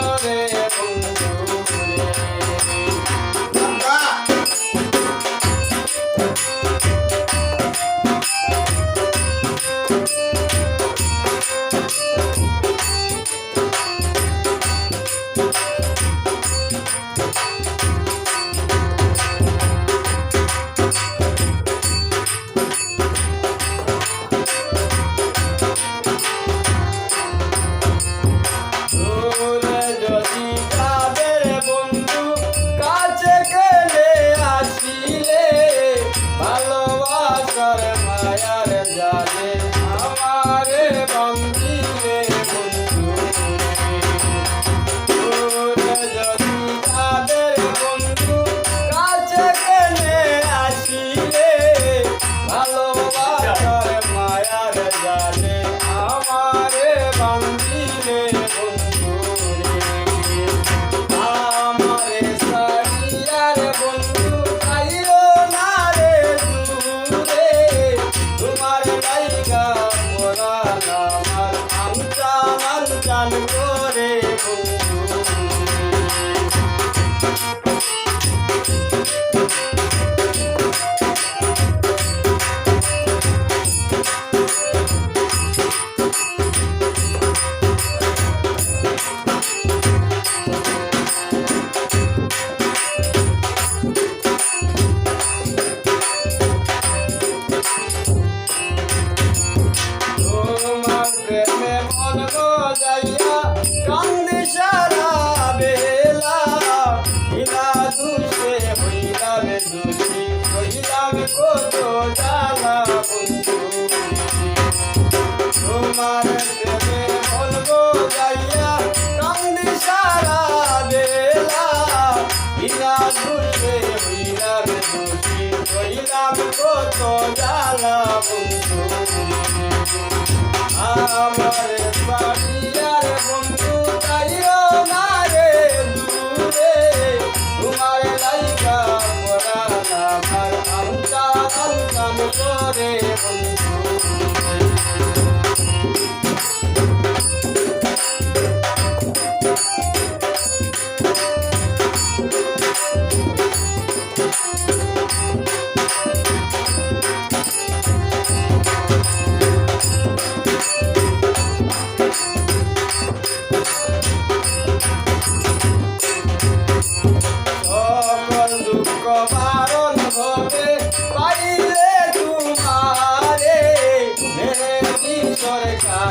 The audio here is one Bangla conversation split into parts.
Lord. जाने কত জ্বালা বন্ধু তোমার দেবে বলব যাইয়া কান্দি সারা বেলা ইরা ঘুরে হইলাম বন্ধু আমার বাড়ি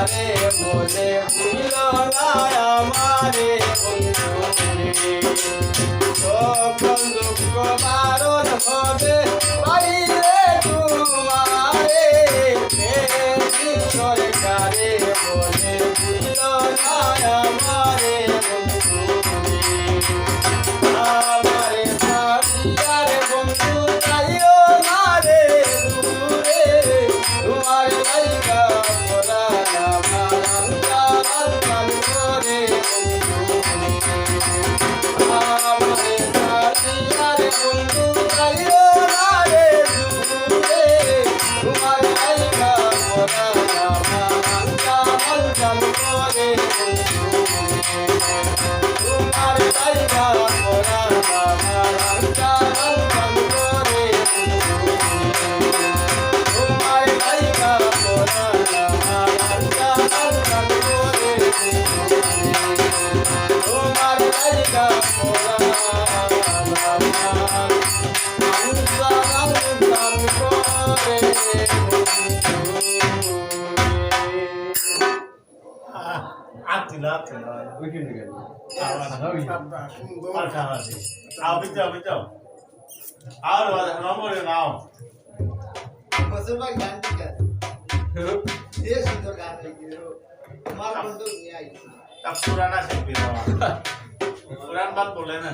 আমারে মনে ভুল না আমারে সকল দুঃখ বারণ হবে বাড়িলে তোমারে সরকারে মনে Thank you. আতিল আতিল আও বিতে আও বিতে আর ওয়াদা নম্বর নাও বসবাগ গান ঠিক আছে এ সুন্দর গান লিখিরো তোমার বন্ধু নিয়ে আইছি তা পুরানা শিল্পী পুরান বাদ বলে না